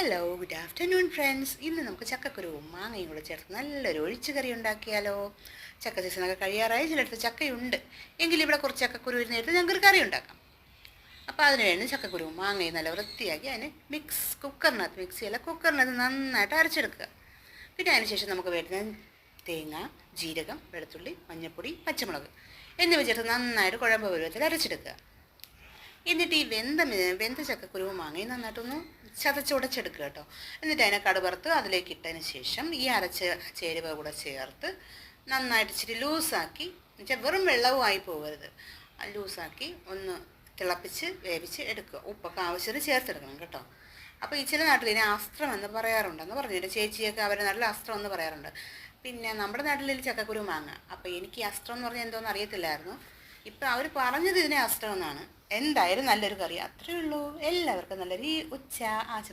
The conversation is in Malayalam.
ഹലോ ഗുഡ് ആഫ്റ്റർനൂൺ ഫ്രണ്ട്സ് ഇന്ന് നമുക്ക് ചക്കക്കുരുവും മാങ്ങയും കൂടെ ചേർത്ത് നല്ലൊരു ഒഴിച്ചു കറി ഉണ്ടാക്കിയാലോ. ചക്ക സീസണൊക്കെ കഴിയാറായി ചിലടത്ത് ചക്കയുണ്ട്. എങ്കിലും ഇവിടെ കുറച്ച് ചക്കക്കുരു ഇരുന്നെടുത്ത് ഞങ്ങൾക്ക് കറി ഉണ്ടാക്കാം. അപ്പോൾ അതിന് വേണ്ടി ചക്കക്കുരുവും മാങ്ങയും നല്ല വൃത്തിയാക്കി അതിന് മിക്സ് കുക്കറിനകത്ത് മിക്സ് ചെയ്യല കുക്കറിനകത്ത് നന്നായിട്ട് അരച്ചെടുക്കുക. പിന്നെ അതിന് ശേഷം നമുക്ക് വരുന്ന തേങ്ങ ജീരകം വെളുത്തുള്ളി മഞ്ഞൾപ്പൊടി പച്ചമുളക് എന്നിവ ചേർത്ത് നന്നായിട്ട് കുഴമ്പ് പരുവത്തിൽ അരച്ചെടുക്കുക. എന്നിട്ട് ഈ വെന്ത വെന്ത ചക്കക്കുരുവും മാങ്ങയും നന്നായിട്ടൊന്ന് ചതച്ചുടച്ചെടുക്കുക കേട്ടോ. എന്നിട്ട് അതിനെ കടുവറുത്ത് അതിലേക്ക് ഇട്ടതിന് ശേഷം ഈ അരച്ച ചേരുവ കൂടെ ചേർത്ത് നന്നായിട്ട് ഇച്ചിരി ലൂസാക്കി എന്നുവെച്ചാൽ വെറും വെള്ളവുമായി പോകരുത്. ലൂസാക്കി ഒന്ന് തിളപ്പിച്ച് വേവിച്ച് എടുക്കുക. ഉപ്പൊക്കെ ആവശ്യത്തിന് ചേർത്തെടുക്കണം കേട്ടോ. അപ്പോൾ ഈ ചില നാട്ടിൽ ഇതിനെ അസ്ത്രം എന്ന് പറഞ്ഞു ചേച്ചിയൊക്കെ അവരുടെ നല്ല അസ്ത്രം എന്ന് പറയാറുണ്ട്. പിന്നെ നമ്മുടെ നാട്ടിൽ ചക്കക്കുരു മാങ്ങ. അപ്പോൾ എനിക്ക് അസ്ത്രം എന്ന് പറഞ്ഞാൽ എന്തോന്ന് അറിയത്തില്ലായിരുന്നു. ഇപ്പം അവർ പറഞ്ഞത് ഇതിനെ അസ്ത്രം എന്നാണ്. എന്തായാലും നല്ലൊരു കറി. അത്രയേ ഉള്ളൂ. എല്ലാവർക്കും നല്ലൊരു ഈ ഉച്ച ആശംസ